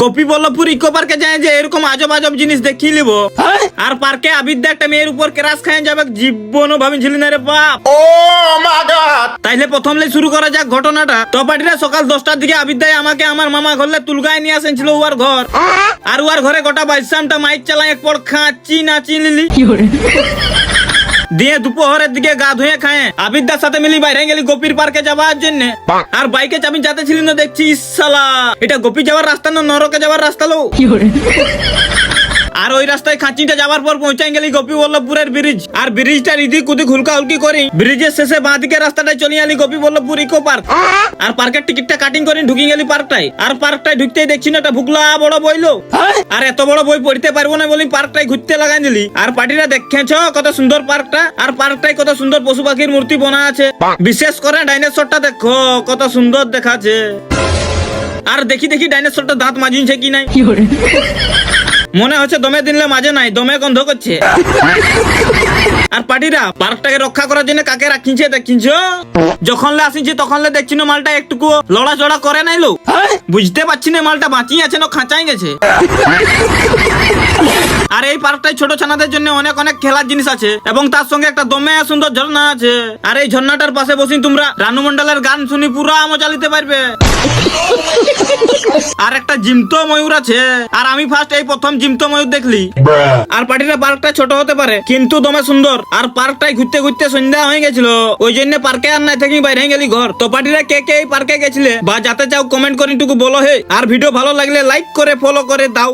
Gopi Ballabhpur eco পার্কে যায় যে এরকম আজব আজব জিনিস দেখি লিব আর পার্কে আবিদ্যা একটা মেয়ের উপর ক্রাশ খায় যাবে জীবনও ভাবিছিলি না রে বাপ। ও তাইলে প্রথম লে শুরু করা যাক ঘটনাটা। তো পাটিরা সকাল দশটার দিকে আবিদ্যায় আমাকে আমার মামা ঘরলে তুলগায় নিয়ে আসেছিল উয়ার ঘর। আর উয়ার ঘরে গোটা বাইসামটা মাইক চালায় এক পর খাঁচি নাচি লিলি। দিয়ে দুপুরের দিকে গা ধুয়ে খায়। আবিদার সাথে মিলি বাইরে গেলি গোপীর পার্কে যাওয়ার জন্য। আর বাইকে চাবি যাতে ছিলি না দেখছি ইসালা এটা গোপী যাওয়ার রাস্তা না নরকে যাওয়ার রাস্তা লো? আর ওই রাস্তায় খাঁচিটা যাওয়ার পর পৌঁছাই গেলি গোপী বল্লভপুরের ব্রিজ আর ব্রিজটা ইদি কুদি হুলকা হুলকি করি। ব্রিজের শেষে বাঁ দিকে রাস্তাটায় চলে আলি গোপী বল্লভপুর ইকো পার্ক আর পার্কের টিকিটটা কাটিং করে, ঢুকি গেলি পার্কটাই আর পার্কটায় ঢুকতেই দেখছি না, একটা ভুকলা বড় বইলো। আর এত বড় বই পড়তে পারব না বলি পার্কটাই ঘুরতে লাগাই দিলি। আর পার্টিরা দেখেছ কত সুন্দর পার্কটা আর পার্কটাই কত সুন্দর পশু পাখির মূর্তি বনা আছে। বিশেষ করে ডাইনোসরটা দেখো, কত সুন্দর দেখাচ্ছে। আর দেখি দেখি ডাইনোসরটা দাঁত মাজিনছে কি নাই। মনে হচ্ছে দমে দিনলে মাঝে নাই, দমে গন্ধ করছে। আর পার্টিরা, পার্কটাকে রক্ষা করার জন্য কাকে রাখিছে দেখিছ যখন আসিছে তখন দেখছি না মালটা একটুকু লড়াচড়া করে নাই লো বুঝতে পারছি না মালটা বাঁচিয়ে আছে না খাঁচাই গেছে। আর এই পার্কটায় ছোট ছানাদের জন্য অনেক অনেক খেলার জিনিস আছে এবং তার সঙ্গে একটা দমে সুন্দর ঝর্ণা আছে। আর এই ঝর্ণাটার পাশে বসি তোমরা, রানু মন্ডলের গান শুনি পুরা মজা নিতে পারবে। আর একটা জিমতো ময়ূর আছে। আর আমি ফার্স্ট এই প্রথম জিমতো ময়ূর দেখলি। আর পার্টিটা পার্কটা ছোট হতে পারে কিন্তু দমে সুন্দর। আর পার্কটাই ঘুরতে ঘুরতে সন্ধ্যা হয়ে গেছিল। ওই জন্য পার্কে আর না থাকি বাইরে গেলি ঘর। তো পার্টিরা কে কে এই পার্কে গেছিলে? বা যাতে চাও কমেন্ট করে টুকু বলো হে। আর ভিডিও ভালো লাগলে লাইক করে ফলো করে দাও।